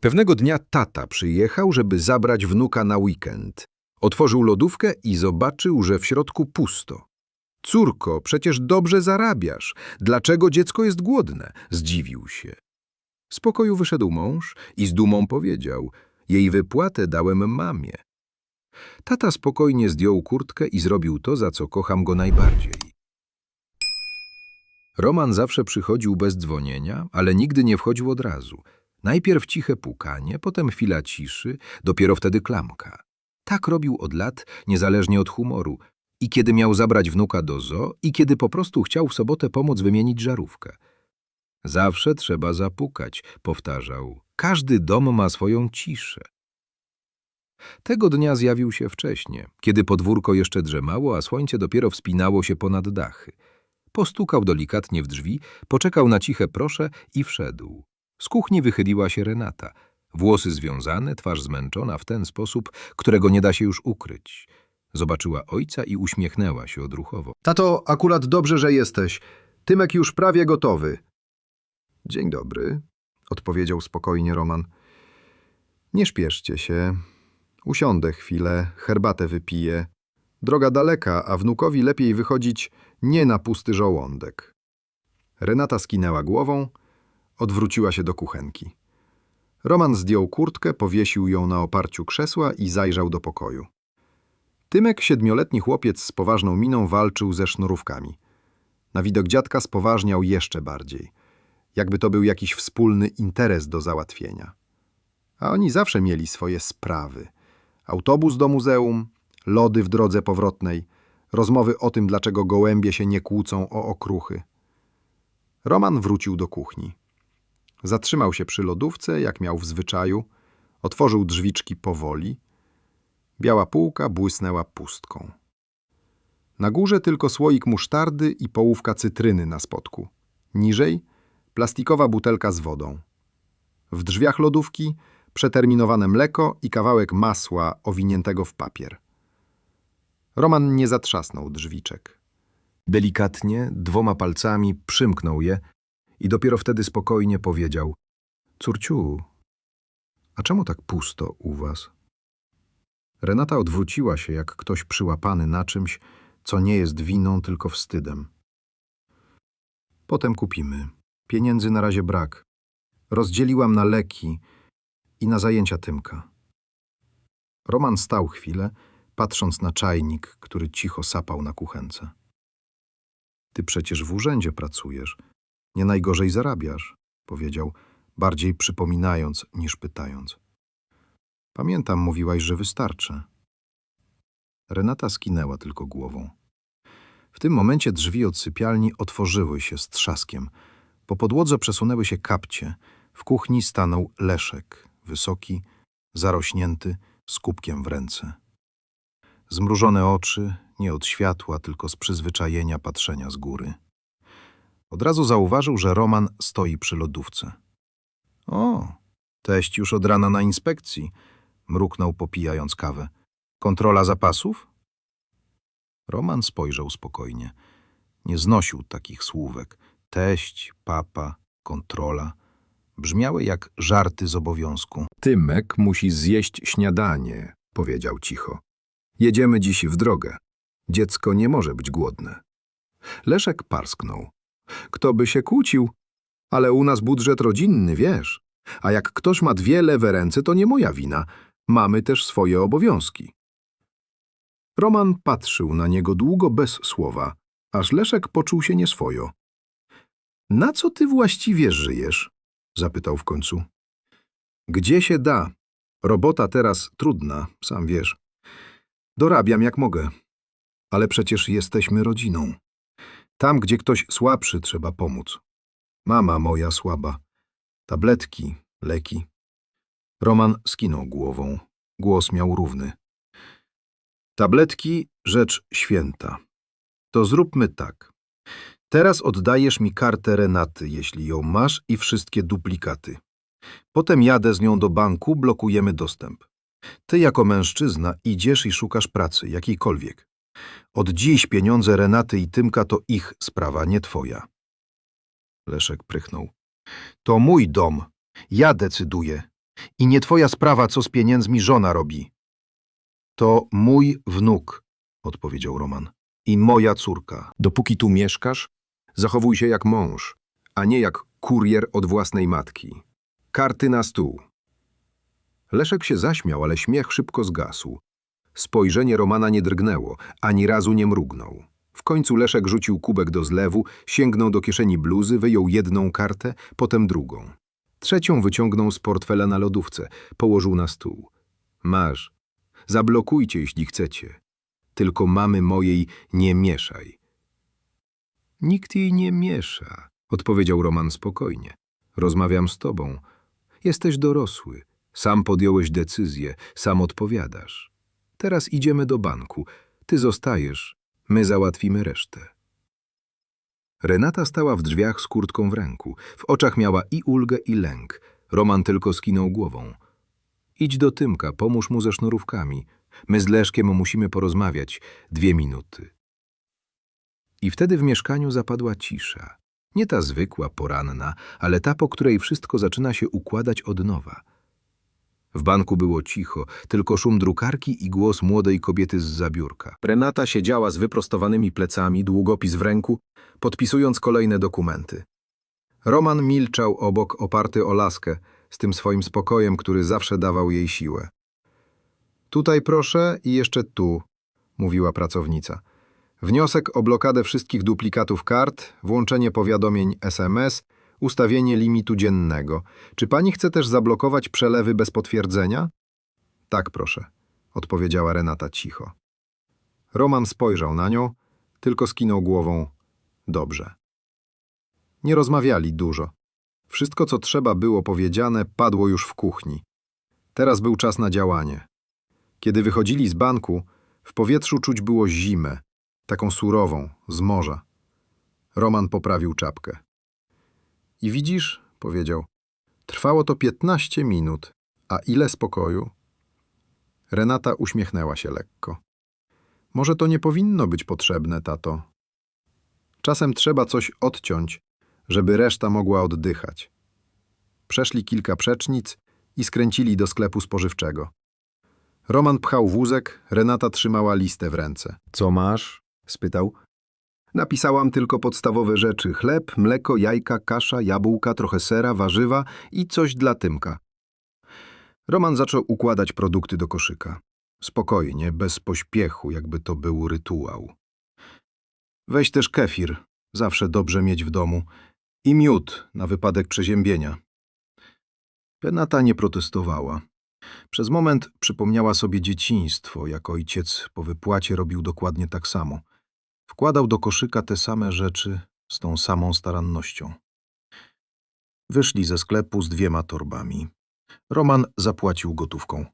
Pewnego dnia tata przyjechał, żeby zabrać wnuka na weekend. Otworzył lodówkę i zobaczył, że w środku pusto. Córko, przecież dobrze zarabiasz. Dlaczego dziecko jest głodne? Zdziwił się. Z pokoju wyszedł mąż i z dumą powiedział: Jej wypłatę dałem mamie. Tata spokojnie zdjął kurtkę i zrobił to, za co kocham go najbardziej. Roman zawsze przychodził bez dzwonienia, ale nigdy nie wchodził od razu. Najpierw ciche pukanie, potem chwila ciszy, dopiero wtedy klamka. Tak robił od lat, niezależnie od humoru. I kiedy miał zabrać wnuka do zoo, i kiedy po prostu chciał w sobotę pomóc wymienić żarówkę. Zawsze trzeba zapukać, powtarzał. Każdy dom ma swoją ciszę. Tego dnia zjawił się wcześnie, kiedy podwórko jeszcze drzemało, a słońce dopiero wspinało się ponad dachy. Postukał delikatnie w drzwi, poczekał na ciche prosze i wszedł. Z kuchni wychyliła się Renata. Włosy związane, twarz zmęczona w ten sposób, którego nie da się już ukryć. Zobaczyła ojca i uśmiechnęła się odruchowo. Tato, akurat dobrze, że jesteś. Tymek już prawie gotowy. Dzień dobry, odpowiedział spokojnie Roman. Nie śpieszcie się. Usiądę chwilę, herbatę wypiję. Droga daleka, a wnukowi lepiej wychodzić nie na pusty żołądek. Renata skinęła głową, odwróciła się do kuchenki. Roman zdjął kurtkę, powiesił ją na oparciu krzesła i zajrzał do pokoju. Tymek, siedmioletni chłopiec z poważną miną, walczył ze sznurówkami. Na widok dziadka spoważniał jeszcze bardziej, jakby to był jakiś wspólny interes do załatwienia. A oni zawsze mieli swoje sprawy. Autobus do muzeum, lody w drodze powrotnej, rozmowy o tym, dlaczego gołębie się nie kłócą o okruchy. Roman wrócił do kuchni. Zatrzymał się przy lodówce, jak miał w zwyczaju, otworzył drzwiczki powoli. Biała półka błysnęła pustką. Na górze tylko słoik musztardy i połówka cytryny na spodku. Niżej plastikowa butelka z wodą. W drzwiach lodówki przeterminowane mleko i kawałek masła owiniętego w papier. Roman nie zatrzasnął drzwiczek. Delikatnie, dwoma palcami przymknął je i dopiero wtedy spokojnie powiedział – Córciu, a czemu tak pusto u was? Renata odwróciła się, jak ktoś przyłapany na czymś, co nie jest winą, tylko wstydem. Potem kupimy. Pieniędzy na razie brak. Rozdzieliłam na leki i na zajęcia Tymka. Roman stał chwilę, patrząc na czajnik, który cicho sapał na kuchence. Ty przecież w urzędzie pracujesz. Nie najgorzej zarabiasz, powiedział, bardziej przypominając niż pytając. Pamiętam, mówiłaś, że wystarczy. Renata skinęła tylko głową. W tym momencie drzwi od sypialni otworzyły się z trzaskiem. Po podłodze przesunęły się kapcie. W kuchni stanął Leszek, wysoki, zarośnięty, z kubkiem w ręce. Zmrużone oczy, nie od światła, tylko z przyzwyczajenia patrzenia z góry. Od razu zauważył, że Roman stoi przy lodówce. O, teść już od rana na inspekcji, mruknął popijając kawę. Kontrola zapasów? Roman spojrzał spokojnie. Nie znosił takich słówek. Teść, papa, kontrola. Brzmiały jak żarty z obowiązku. Tymek musi zjeść śniadanie, powiedział cicho. Jedziemy dziś w drogę. Dziecko nie może być głodne. Leszek parsknął. Kto by się kłócił? Ale u nas budżet rodzinny, wiesz. A jak ktoś ma dwie lewe ręce, to nie moja wina. Mamy też swoje obowiązki. Roman patrzył na niego długo bez słowa, aż Leszek poczuł się nieswojo. Na co ty właściwie żyjesz? zapytał w końcu. Gdzie się da? Robota teraz trudna, sam wiesz. Dorabiam jak mogę. Ale przecież jesteśmy rodziną. Tam, gdzie ktoś słabszy, trzeba pomóc. Mama moja słaba. Tabletki, leki. Roman skinął głową. Głos miał równy. Tabletki, rzecz święta. To zróbmy tak. Teraz oddajesz mi kartę Renaty, jeśli ją masz, i wszystkie duplikaty. Potem jadę z nią do banku, blokujemy dostęp. Ty jako mężczyzna idziesz i szukasz pracy, jakiejkolwiek. Od dziś pieniądze Renaty i Tymka to ich sprawa, nie twoja. Leszek prychnął. To mój dom. Ja decyduję. I nie twoja sprawa, co z pieniędzmi żona robi. To mój wnuk, odpowiedział Roman. I moja córka. Dopóki tu mieszkasz, zachowuj się jak mąż, a nie jak kurier od własnej matki. Karty na stół. Leszek się zaśmiał, ale śmiech szybko zgasł. Spojrzenie Romana nie drgnęło, ani razu nie mrugnął. W końcu Leszek rzucił kubek do zlewu, sięgnął do kieszeni bluzy, wyjął jedną kartę, potem drugą. Trzecią wyciągnął z portfela na lodówce, położył na stół. Masz. Zablokujcie, jeśli chcecie. Tylko mamy mojej nie mieszaj. Nikt jej nie miesza, odpowiedział Roman spokojnie. Rozmawiam z tobą. Jesteś dorosły. Sam podjąłeś decyzję, sam odpowiadasz. Teraz idziemy do banku. Ty zostajesz, my załatwimy resztę. Renata stała w drzwiach z kurtką w ręku. W oczach miała i ulgę, i lęk. Roman tylko skinął głową. Idź do Tymka, pomóż mu ze sznurówkami. My z Leszkiem musimy porozmawiać. Dwie minuty. I wtedy w mieszkaniu zapadła cisza. Nie ta zwykła, poranna, ale ta, po której wszystko zaczyna się układać od nowa. W banku było cicho, tylko szum drukarki i głos młodej kobiety z zabiórka. Renata siedziała z wyprostowanymi plecami, długopis w ręku, podpisując kolejne dokumenty. Roman milczał obok, oparty o laskę, z tym swoim spokojem, który zawsze dawał jej siłę. Tutaj proszę i jeszcze tu, mówiła pracownica. Wniosek o blokadę wszystkich duplikatów kart, włączenie powiadomień SMS, ustawienie limitu dziennego. Czy pani chce też zablokować przelewy bez potwierdzenia? Tak, proszę, odpowiedziała Renata cicho. Roman spojrzał na nią, tylko skinął głową. Dobrze. Nie rozmawiali dużo. Wszystko, co trzeba było powiedziane, padło już w kuchni. Teraz był czas na działanie. Kiedy wychodzili z banku, w powietrzu czuć było zimę, taką surową, z morza. Roman poprawił czapkę. I widzisz, powiedział, trwało to piętnaście minut, a ile spokoju? Renata uśmiechnęła się lekko. Może to nie powinno być potrzebne, tato. Czasem trzeba coś odciąć, żeby reszta mogła oddychać. Przeszli kilka przecznic i skręcili do sklepu spożywczego. Roman pchał wózek, Renata trzymała listę w ręce. Co masz? spytał. Napisałam tylko podstawowe rzeczy: chleb, mleko, jajka, kasza, jabłka, trochę sera, warzywa i coś dla Tymka. Roman zaczął układać produkty do koszyka. Spokojnie, bez pośpiechu, jakby to był rytuał. Weź też kefir, zawsze dobrze mieć w domu, i miód na wypadek przeziębienia. Renata nie protestowała. Przez moment przypomniała sobie dzieciństwo, jak ojciec po wypłacie robił dokładnie tak samo. Wkładał do koszyka te same rzeczy z tą samą starannością. Wyszli ze sklepu z dwiema torbami. Roman zapłacił gotówką.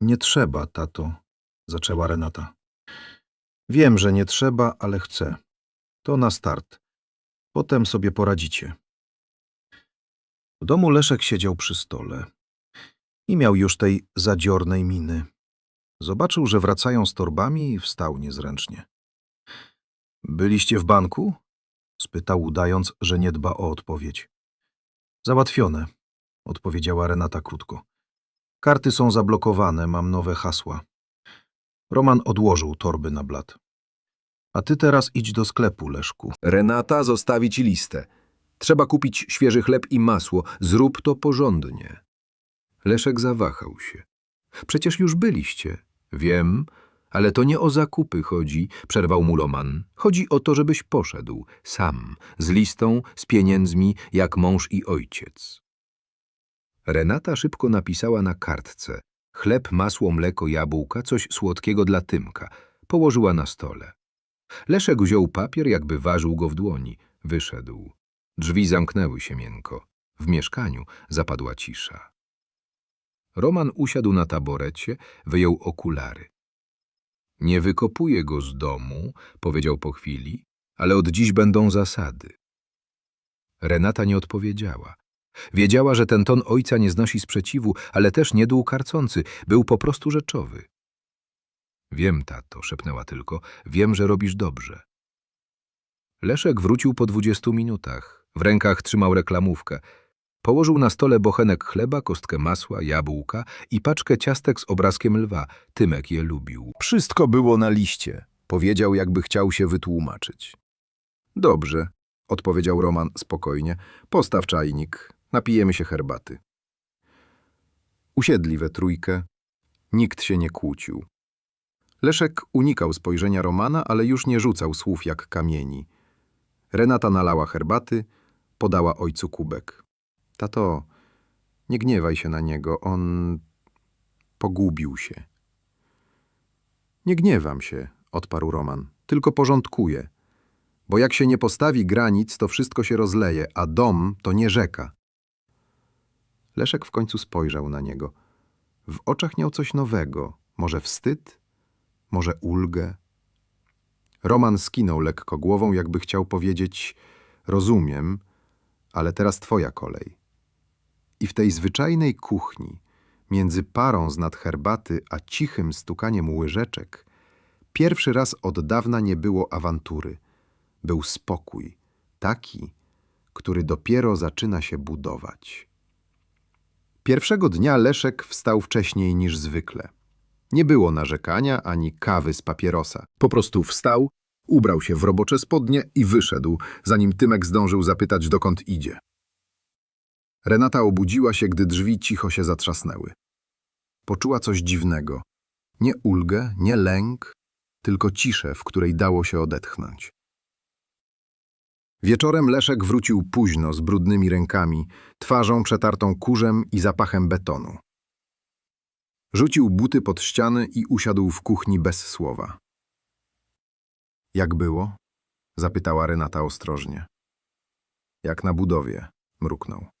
Nie trzeba, tato, zaczęła Renata. Wiem, że nie trzeba, ale chcę. To na start. Potem sobie poradzicie. W domu Leszek siedział przy stole. Nie miał już tej zadziornej miny. Zobaczył, że wracają z torbami i wstał niezręcznie. Byliście w banku? spytał, udając, że nie dba o odpowiedź. Załatwione, odpowiedziała Renata krótko. Karty są zablokowane, mam nowe hasła. Roman odłożył torby na blat. A ty teraz idź do sklepu, Leszku. Renata zostawi ci listę. Trzeba kupić świeży chleb i masło. Zrób to porządnie. Leszek zawahał się. Przecież już byliście. Wiem, ale to nie o zakupy chodzi, przerwał mu Loman. Chodzi o to, żebyś poszedł, sam, z listą, z pieniędzmi, jak mąż i ojciec. Renata szybko napisała na kartce. Chleb, masło, mleko, jabłka, coś słodkiego dla Tymka. Położyła na stole. Leszek wziął papier, jakby ważył go w dłoni. Wyszedł. Drzwi zamknęły się miękko. W mieszkaniu zapadła cisza. Roman usiadł na taborecie, wyjął okulary. Nie wykopuję go z domu, powiedział po chwili, ale od dziś będą zasady. Renata nie odpowiedziała. Wiedziała, że ten ton ojca nie znosi sprzeciwu, ale też nie dół karcący, był po prostu rzeczowy. Wiem, tato, szepnęła tylko, wiem, że robisz dobrze. Leszek wrócił po dwudziestu minutach. W rękach trzymał reklamówkę. Położył na stole bochenek chleba, kostkę masła, jabłka i paczkę ciastek z obrazkiem lwa. Tymek je lubił. Wszystko było na liście, powiedział, jakby chciał się wytłumaczyć. Dobrze, odpowiedział Roman spokojnie. Postaw czajnik, napijemy się herbaty. Usiedli we trójkę. Nikt się nie kłócił. Leszek unikał spojrzenia Romana, ale już nie rzucał słów jak kamieni. Renata nalała herbaty, podała ojcu kubek. Tato, nie gniewaj się na niego, on pogubił się. Nie gniewam się, odparł Roman, tylko porządkuję. Bo jak się nie postawi granic, to wszystko się rozleje, a dom to nie rzeka. Leszek w końcu spojrzał na niego. W oczach miał coś nowego, może wstyd, może ulgę. Roman skinął lekko głową, jakby chciał powiedzieć: Rozumiem, ale teraz twoja kolej. I w tej zwyczajnej kuchni, między parą z nad herbaty a cichym stukaniem łyżeczek, pierwszy raz od dawna nie było awantury. Był spokój, taki, który dopiero zaczyna się budować. Pierwszego dnia Leszek wstał wcześniej niż zwykle. Nie było narzekania ani kawy z papierosa. Po prostu wstał, ubrał się w robocze spodnie i wyszedł, zanim Tymek zdążył zapytać, dokąd idzie. Renata obudziła się, gdy drzwi cicho się zatrzasnęły. Poczuła coś dziwnego. Nie ulgę, nie lęk, tylko ciszę, w której dało się odetchnąć. Wieczorem Leszek wrócił późno z brudnymi rękami, twarzą przetartą kurzem i zapachem betonu. Rzucił buty pod ściany i usiadł w kuchni bez słowa. Jak było? zapytała Renata ostrożnie. Jak na budowie, mruknął.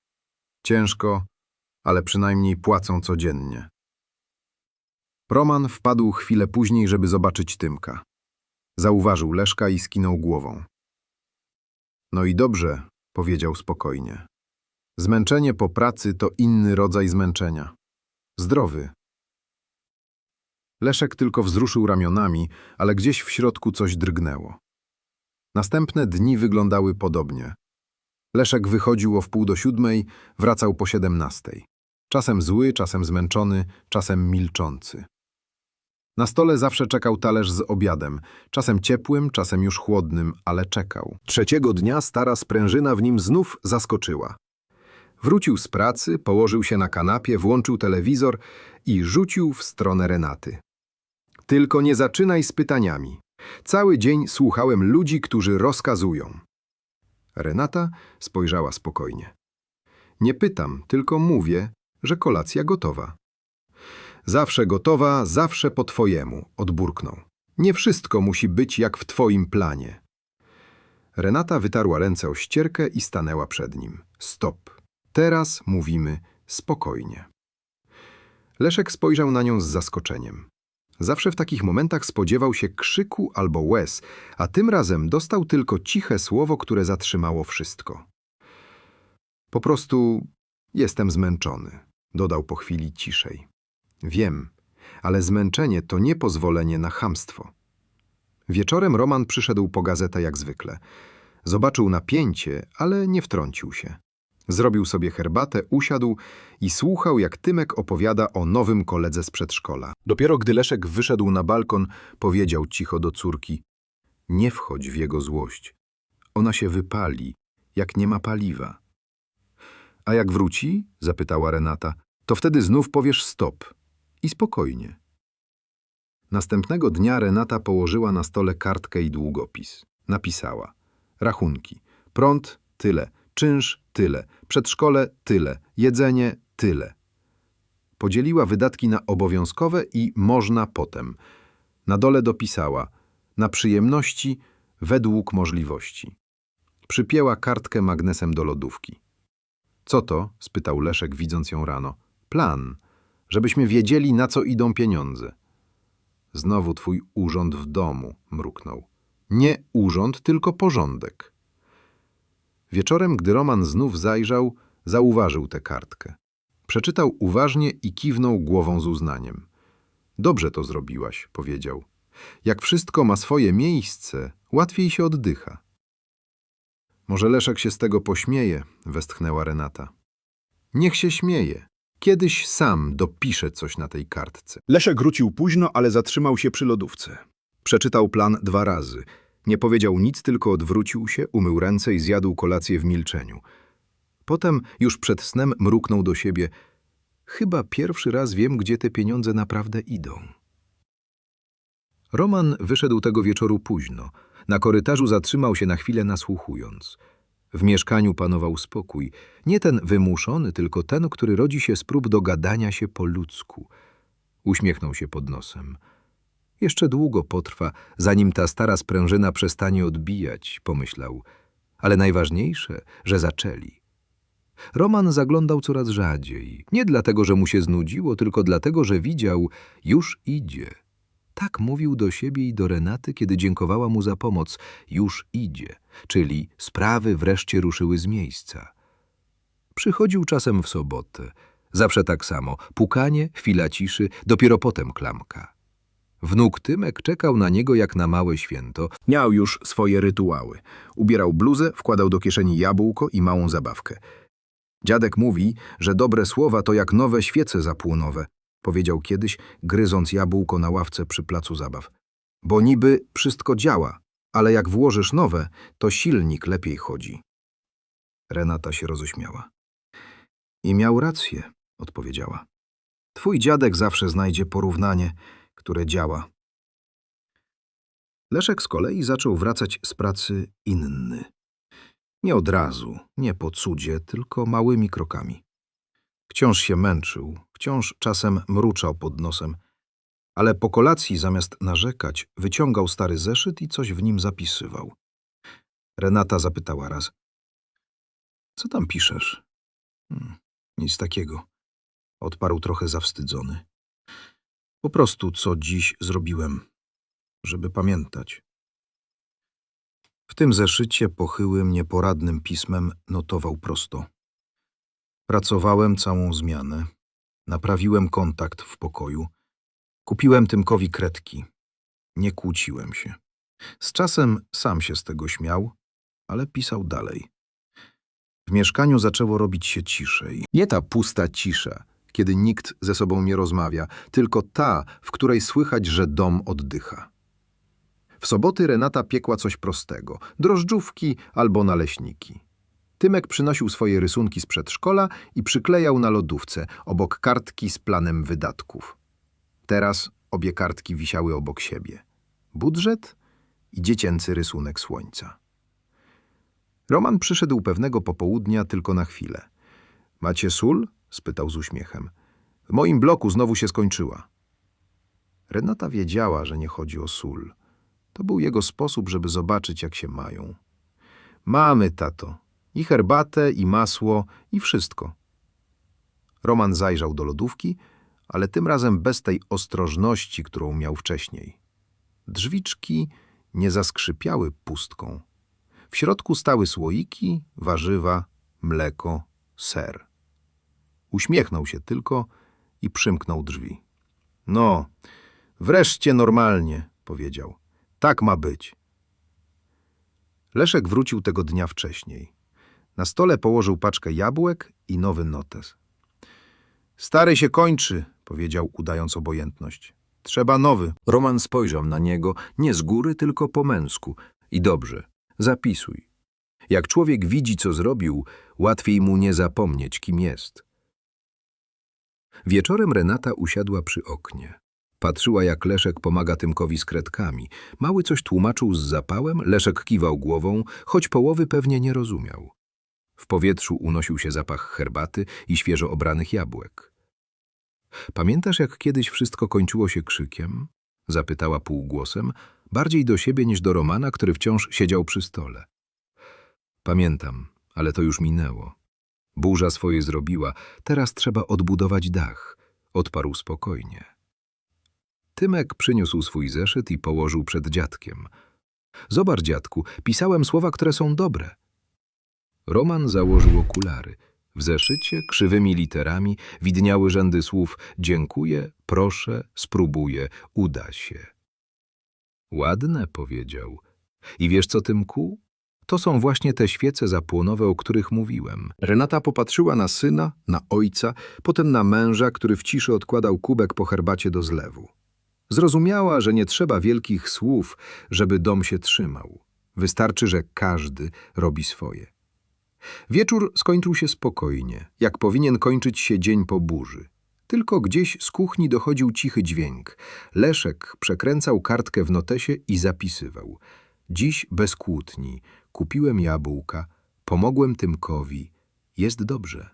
Ciężko, ale przynajmniej płacą codziennie. Roman wpadł chwilę później, żeby zobaczyć Tymka. Zauważył Leszka i skinął głową. No i dobrze, powiedział spokojnie. Zmęczenie po pracy to inny rodzaj zmęczenia. Zdrowy. Leszek tylko wzruszył ramionami, ale gdzieś w środku coś drgnęło. Następne dni wyglądały podobnie. Leszek wychodził o wpół do siódmej, wracał po siedemnastej. Czasem zły, czasem zmęczony, czasem milczący. Na stole zawsze czekał talerz z obiadem, czasem ciepłym, czasem już chłodnym, ale czekał. Trzeciego dnia stara sprężyna w nim znów zaskoczyła. Wrócił z pracy, położył się na kanapie, włączył telewizor i rzucił w stronę Renaty. Tylko nie zaczynaj z pytaniami. Cały dzień słuchałem ludzi, którzy rozkazują. Renata spojrzała spokojnie. Nie pytam, tylko mówię, że kolacja gotowa. Zawsze gotowa, zawsze po twojemu, odburknął. Nie wszystko musi być jak w twoim planie. Renata wytarła ręce o ścierkę i stanęła przed nim. Stop. Teraz mówimy spokojnie. Leszek spojrzał na nią z zaskoczeniem. Zawsze w takich momentach spodziewał się krzyku albo łez, a tym razem dostał tylko ciche słowo, które zatrzymało wszystko. Po prostu jestem zmęczony, dodał po chwili ciszej. Wiem, ale zmęczenie to nie pozwolenie na chamstwo. Wieczorem Roman przyszedł po gazetę jak zwykle. Zobaczył napięcie, ale nie wtrącił się. Zrobił sobie herbatę, usiadł i słuchał, jak Tymek opowiada o nowym koledze z przedszkola. Dopiero gdy Leszek wyszedł na balkon, powiedział cicho do córki: Nie wchodź w jego złość. Ona się wypali, jak nie ma paliwa. A jak wróci? zapytała Renata. To wtedy znów powiesz stop. I spokojnie. Następnego dnia Renata położyła na stole kartkę i długopis. Napisała: Rachunki. Prąd tyle, czynsz tyle, przedszkole tyle, jedzenie tyle. Podzieliła wydatki na obowiązkowe i można potem. Na dole dopisała: na przyjemności według możliwości. Przypięła kartkę magnesem do lodówki. Co to? spytał Leszek, widząc ją rano. Plan, żebyśmy wiedzieli, na co idą pieniądze. Znowu twój urząd w domu, mruknął. Nie urząd, tylko porządek. Wieczorem, gdy Roman znów zajrzał, zauważył tę kartkę. Przeczytał uważnie i kiwnął głową z uznaniem. Dobrze to zrobiłaś, powiedział. Jak wszystko ma swoje miejsce, łatwiej się oddycha. Może Leszek się z tego pośmieje, westchnęła Renata. Niech się śmieje. Kiedyś sam dopiszę coś na tej kartce. Leszek wrócił późno, ale zatrzymał się przy lodówce. Przeczytał plan dwa razy. Nie powiedział nic, tylko odwrócił się, umył ręce i zjadł kolację w milczeniu. Potem, już przed snem, mruknął do siebie. Chyba pierwszy raz wiem, gdzie te pieniądze naprawdę idą. Roman wyszedł tego wieczoru późno. Na korytarzu zatrzymał się na chwilę nasłuchując. W mieszkaniu panował spokój. Nie ten wymuszony, tylko ten, który rodzi się z prób dogadania się po ludzku. Uśmiechnął się pod nosem. Jeszcze długo potrwa, zanim ta stara sprężyna przestanie odbijać, pomyślał. Ale najważniejsze, że zaczęli. Roman zaglądał coraz rzadziej. Nie dlatego, że mu się znudziło, tylko dlatego, że widział, już idzie. Tak mówił do siebie i do Renaty, kiedy dziękowała mu za pomoc. Już idzie, czyli sprawy wreszcie ruszyły z miejsca. Przychodził czasem w sobotę. Zawsze tak samo. Pukanie, chwila ciszy, dopiero potem klamka. Wnuk Tymek czekał na niego jak na małe święto. Miał już swoje rytuały. Ubierał bluzę, wkładał do kieszeni jabłko i małą zabawkę. Dziadek mówi, że dobre słowa to jak nowe świece zapłonowe, powiedział kiedyś, gryząc jabłko na ławce przy placu zabaw. Bo niby wszystko działa, ale jak włożysz nowe, to silnik lepiej chodzi. Renata się roześmiała. I miał rację, odpowiedziała. Twój dziadek zawsze znajdzie porównanie, które działa. Leszek z kolei zaczął wracać z pracy inny. Nie od razu, nie po cudzie, tylko małymi krokami. Wciąż się męczył, wciąż czasem mruczał pod nosem, ale po kolacji zamiast narzekać, wyciągał stary zeszyt i coś w nim zapisywał. Renata zapytała raz. Co tam piszesz? Hmm, nic takiego. Odparł trochę zawstydzony. Po prostu co dziś zrobiłem, żeby pamiętać. W tym zeszycie pochyłym, nieporadnym pismem notował prosto. Pracowałem całą zmianę. Naprawiłem kontakt w pokoju. Kupiłem Tymkowi kredki. Nie kłóciłem się. Z czasem sam się z tego śmiał, ale pisał dalej. W mieszkaniu zaczęło robić się ciszej. Nie ta pusta cisza, kiedy nikt ze sobą nie rozmawia, tylko ta, w której słychać, że dom oddycha. W soboty Renata piekła coś prostego, drożdżówki albo naleśniki. Tymek przynosił swoje rysunki z przedszkola i przyklejał na lodówce, obok kartki z planem wydatków. Teraz obie kartki wisiały obok siebie. Budżet i dziecięcy rysunek słońca. Roman przyszedł pewnego popołudnia tylko na chwilę. Macie sól? Spytał z uśmiechem. W moim bloku znowu się skończyła. Renata wiedziała, że nie chodzi o sól. To był jego sposób, żeby zobaczyć, jak się mają. Mamy, tato. I herbatę, i masło, i wszystko. Roman zajrzał do lodówki, ale tym razem bez tej ostrożności, którą miał wcześniej. Drzwiczki nie zaskrzypiały pustką. W środku stały słoiki, warzywa, mleko, ser. Uśmiechnął się tylko i przymknął drzwi. No, wreszcie normalnie, powiedział. Tak ma być. Leszek wrócił tego dnia wcześniej. Na stole położył paczkę jabłek i nowy notes. Stary się kończy, powiedział, udając obojętność. Trzeba nowy. Roman spojrzał na niego nie z góry, tylko po męsku. I dobrze, zapisuj. Jak człowiek widzi, co zrobił, łatwiej mu nie zapomnieć, kim jest. Wieczorem Renata usiadła przy oknie. Patrzyła, jak Leszek pomaga Tymkowi z kredkami. Mały coś tłumaczył z zapałem, Leszek kiwał głową, choć połowy pewnie nie rozumiał. W powietrzu unosił się zapach herbaty i świeżo obranych jabłek. Pamiętasz, jak kiedyś wszystko kończyło się krzykiem? Zapytała półgłosem, bardziej do siebie niż do Romana, który wciąż siedział przy stole. Pamiętam, ale to już minęło. Burza swoje zrobiła, teraz trzeba odbudować dach, odparł spokojnie. Tymek przyniósł swój zeszyt i położył przed dziadkiem. Zobacz, dziadku, pisałem słowa, które są dobre. Roman założył okulary. W zeszycie krzywymi literami widniały rzędy słów dziękuję, proszę, spróbuję, uda się. Ładne, powiedział. I wiesz co, Tymku? To są właśnie te świece zapłonowe, o których mówiłem. Renata popatrzyła na syna, na ojca, potem na męża, który w ciszy odkładał kubek po herbacie do zlewu. Zrozumiała, że nie trzeba wielkich słów, żeby dom się trzymał. Wystarczy, że każdy robi swoje. Wieczór skończył się spokojnie, jak powinien kończyć się dzień po burzy. Tylko gdzieś z kuchni dochodził cichy dźwięk. Leszek przekręcał kartkę w notesie i zapisywał. Dziś bez kłótni. Kupiłem jabłka. Pomogłem Tymkowi. Jest dobrze.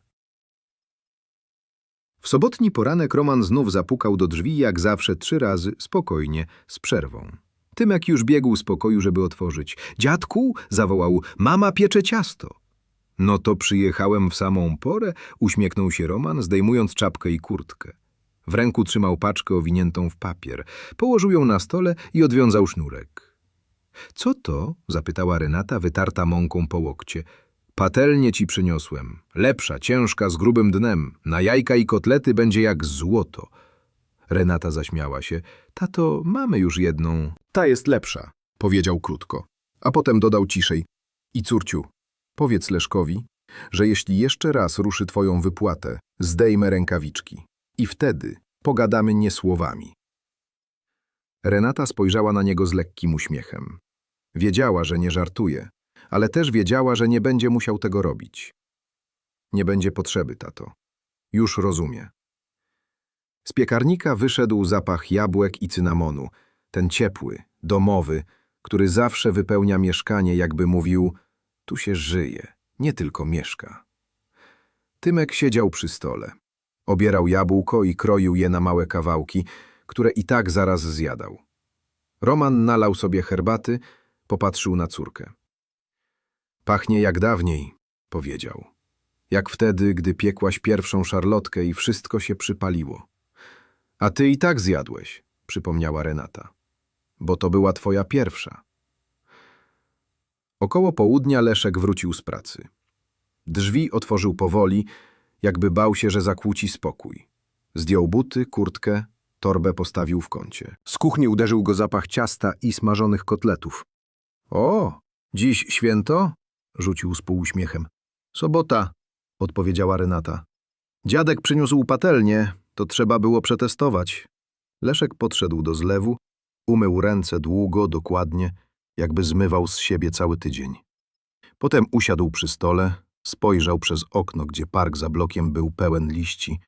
W sobotni poranek Roman znów zapukał do drzwi, jak zawsze trzy razy, spokojnie, z przerwą. Tymek już biegł z pokoju, żeby otworzyć. Dziadku, zawołał, mama piecze ciasto. No to przyjechałem w samą porę, uśmiechnął się Roman, zdejmując czapkę i kurtkę. W ręku trzymał paczkę owiniętą w papier. Położył ją na stole i odwiązał sznurek. Co to? zapytała Renata, wytarta mąką po łokcie. Patelnię ci przyniosłem. Lepsza, ciężka, z grubym dnem. Na jajka i kotlety będzie jak złoto. Renata zaśmiała się. Tato, mamy już jedną. Ta jest lepsza, powiedział krótko, a potem dodał ciszej. I córciu, powiedz Leszkowi, że jeśli jeszcze raz ruszy twoją wypłatę, zdejmę rękawiczki. I wtedy pogadamy nie słowami. Renata spojrzała na niego z lekkim uśmiechem. Wiedziała, że nie żartuje, ale też wiedziała, że nie będzie musiał tego robić. Nie będzie potrzeby, tato. Już rozumie. Z piekarnika wyszedł zapach jabłek i cynamonu, ten ciepły, domowy, który zawsze wypełnia mieszkanie, jakby mówił, tu się żyje, nie tylko mieszka. Tymek siedział przy stole. Obierał jabłko i kroił je na małe kawałki, które i tak zaraz zjadał. Roman nalał sobie herbaty, popatrzył na córkę. Pachnie jak dawniej, powiedział. Jak wtedy, gdy piekłaś pierwszą szarlotkę i wszystko się przypaliło. A ty i tak zjadłeś, przypomniała Renata. Bo to była twoja pierwsza. Około południa Leszek wrócił z pracy. Drzwi otworzył powoli, jakby bał się, że zakłóci spokój. Zdjął buty, kurtkę, torbę postawił w kącie. Z kuchni uderzył go zapach ciasta i smażonych kotletów. O, dziś święto? rzucił z półuśmiechem. Sobota, odpowiedziała Renata. Dziadek przyniósł patelnię, to trzeba było przetestować. Leszek podszedł do zlewu, umył ręce długo, dokładnie, jakby zmywał z siebie cały tydzień. Potem usiadł przy stole, spojrzał przez okno, gdzie park za blokiem był pełen liści,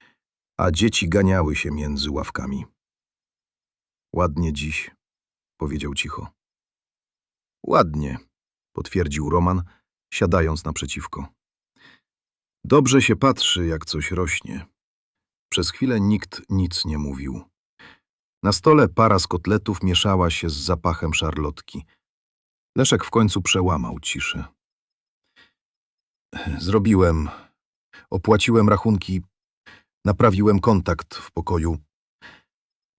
a dzieci ganiały się między ławkami. Ładnie dziś, powiedział cicho. Ładnie, potwierdził Roman, siadając naprzeciwko. Dobrze się patrzy, jak coś rośnie. Przez chwilę nikt nic nie mówił. Na stole para z kotletów mieszała się z zapachem szarlotki. Leszek w końcu przełamał ciszę. Zrobiłem. Opłaciłem rachunki. Naprawiłem kontakt w pokoju.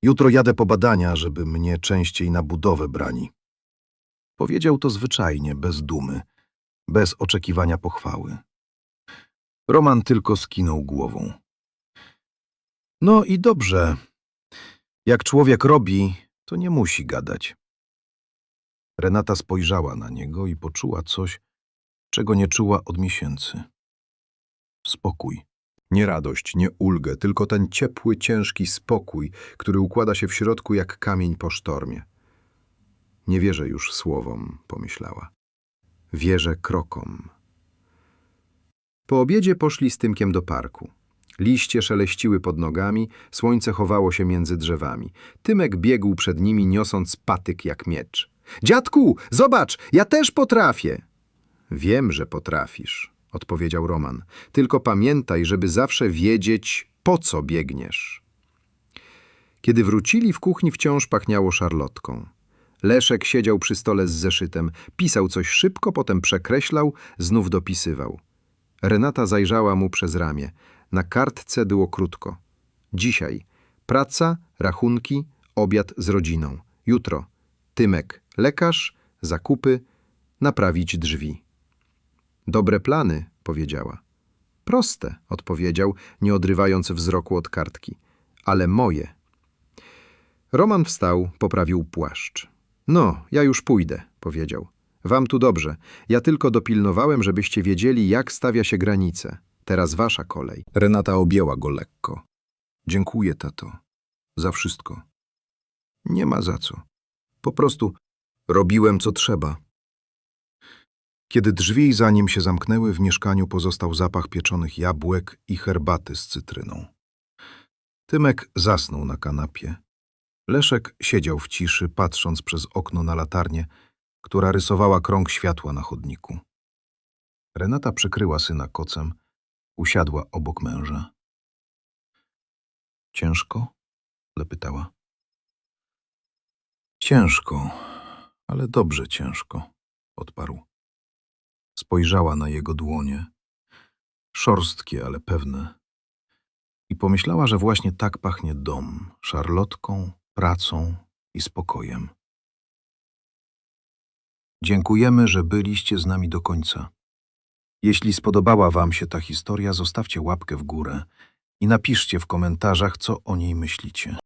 Jutro jadę po badania, żeby mnie częściej na budowę brani. Powiedział to zwyczajnie, bez dumy, bez oczekiwania pochwały. Roman tylko skinął głową. No i dobrze. Jak człowiek robi, to nie musi gadać. Renata spojrzała na niego i poczuła coś, czego nie czuła od miesięcy. Spokój. Nie radość, nie ulgę, tylko ten ciepły, ciężki spokój, który układa się w środku jak kamień po sztormie. Nie wierzę już słowom, pomyślała. Wierzę krokom. Po obiedzie poszli z Tymkiem do parku. Liście szeleściły pod nogami, słońce chowało się między drzewami. Tymek biegł przed nimi, niosąc patyk jak miecz. Dziadku, zobacz, ja też potrafię. Wiem, że potrafisz, odpowiedział Roman. Tylko pamiętaj, żeby zawsze wiedzieć, po co biegniesz. Kiedy wrócili, w kuchni wciąż pachniało szarlotką. Leszek siedział przy stole z zeszytem, pisał coś szybko, potem przekreślał, znów dopisywał. Renata zajrzała mu przez ramię. Na kartce było krótko. Dzisiaj praca, rachunki, obiad z rodziną. Jutro Tymek, lekarz, zakupy, naprawić drzwi. Dobre plany, powiedziała. Proste, odpowiedział, nie odrywając wzroku od kartki. Ale moje. Roman wstał, poprawił płaszcz. No, ja już pójdę, powiedział. Wam tu dobrze. Ja tylko dopilnowałem, żebyście wiedzieli, jak stawia się granice. Teraz wasza kolej. Renata objęła go lekko. Dziękuję, tato. Za wszystko. Nie ma za co. Po prostu robiłem, co trzeba. Kiedy drzwi za nim się zamknęły, w mieszkaniu pozostał zapach pieczonych jabłek i herbaty z cytryną. Tymek zasnął na kanapie. Leszek siedział w ciszy, patrząc przez okno na latarnię, która rysowała krąg światła na chodniku. Renata przykryła syna kocem, usiadła obok męża. Ciężko? zapytała. Ciężko, ale dobrze ciężko, odparł. Spojrzała na jego dłonie, szorstkie, ale pewne, i pomyślała, że właśnie tak pachnie dom, szarlotką, pracą i spokojem. Dziękujemy, że byliście z nami do końca. Jeśli spodobała Wam się ta historia, zostawcie łapkę w górę i napiszcie w komentarzach, co o niej myślicie.